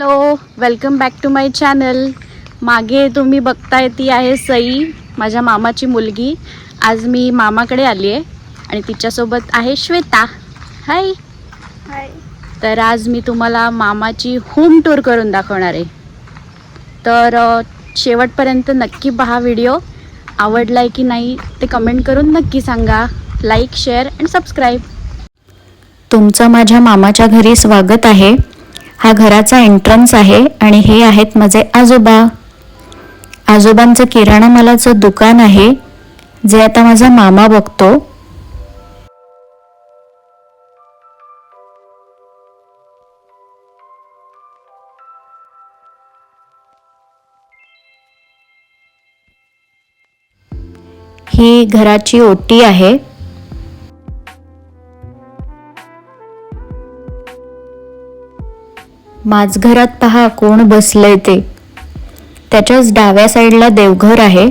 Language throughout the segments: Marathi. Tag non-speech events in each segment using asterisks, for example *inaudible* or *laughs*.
Hello welcome back to my channel मागे तुम्ही बघताय ती आहे सई माझ्या मामाची मुलगी. आज मी मामाकडे आली आहे आणि तिच्यासोबत आहे श्वेता. हाय हाय तर आज मी तुम्हाला मामाची होम टूर करून दाखवणार आहे. तर अ, शेवटपर्यंत नक्की पहा व्हिडिओ आवडलाय की नाही ते कमेंट करून नक्की सांगा. लाईक शेअर अँड सबस्क्राईब तुमचं माझ्या मामाच्या घरी स्वागत आहे. हा घराचा एंट्रन्स आहे आणि हे आहेत माझे आजोबा. आजोबांचं किराणा मालाचं दुकान आहे जे आता माझा मामा बघतो. ही घराची ओटी आहे. माझघरात पहा कोण बसलंय ते. त्याच्याच डाव्या साईडला देवघर आहे.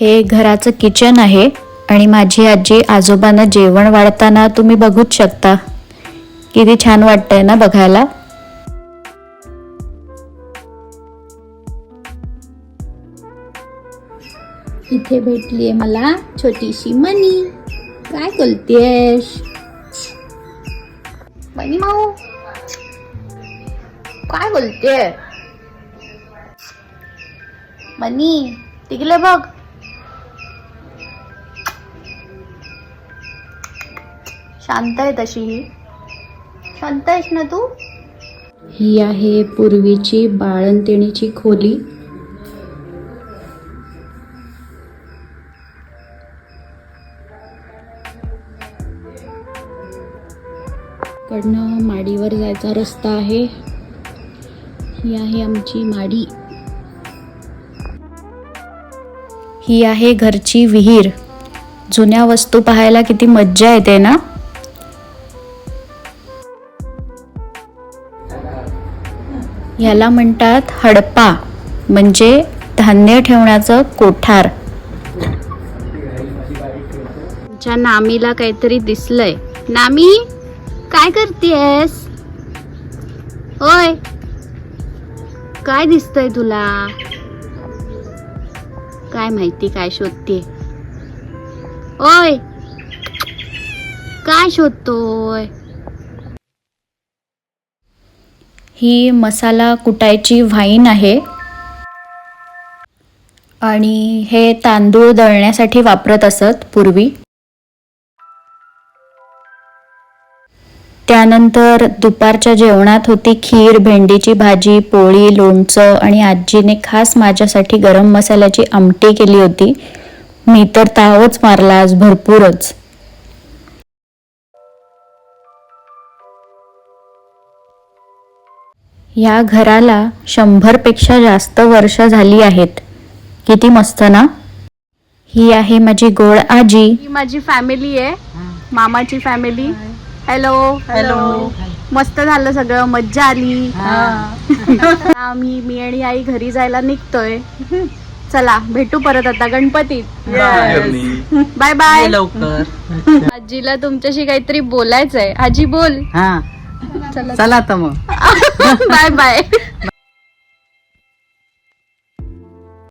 हे घराचं किचन आहे आणि माझी आजी आजोबांना जेवण वाढताना तुम्ही बघूच शकता. किती छान वाटतंय ना बघायला? इथे भेटलीये मला छोटीशी मनी. काय बोलतेस? मनी माऊ. काय बोलते मनी तिकडे बघ. शांत आहे तशी ही. शांत आहेस ना तू? ही आहे पूर्वीची बाळंतिणीची खोली. कडनं माडीवर जायचा रस्ता आहे. ही आहे आमची माडी. ही आहे घरची विहीर. जुन्या वस्तू पाहायला किती मज्जा येते ना? ह्याला म्हणतात हडपा म्हणजे धान्य ठेवण्याचं कोठार. नामीला काहीतरी दिसलंय. नामी? काय करतेस? ओय काय दिसतंय तुला? काय माहिती काय शोधते ओय काय शोधतोय? ही मसाला कुटायची व्हाईन आहे. आणि हे तांदूळ दळण्यासाठी वापरत असत पूर्वी. त्यानंतर दुपारच्या जेवणात होती खीर भेंडीची भाजी पोळी लोणचं आणि आजीने खास माझ्यासाठी गरम मसाल्याची आमटी केली होती. मी तर तावच मारला आज भरपूरच. या घराला शंभरपेक्षा जास्त वर्ष झाली आहेत. किती मस्त ना? ही आहे माझी गोड आजी. ही माझी फॅमिली आहे. मामाची फॅमिली हॅलो हॅलो मस्त झालं सगळं मज्जा आली. *laughs* आम्ही मी आणि आई घरी जायला निघतोय. चला भेटू परत आता गणपतीत. बाय बाय लवकर. *laughs* आजीला तुमच्याशी काहीतरी बोलायचंय. आजी बोल. हा. चला. चला तर मग. *laughs* Bye bye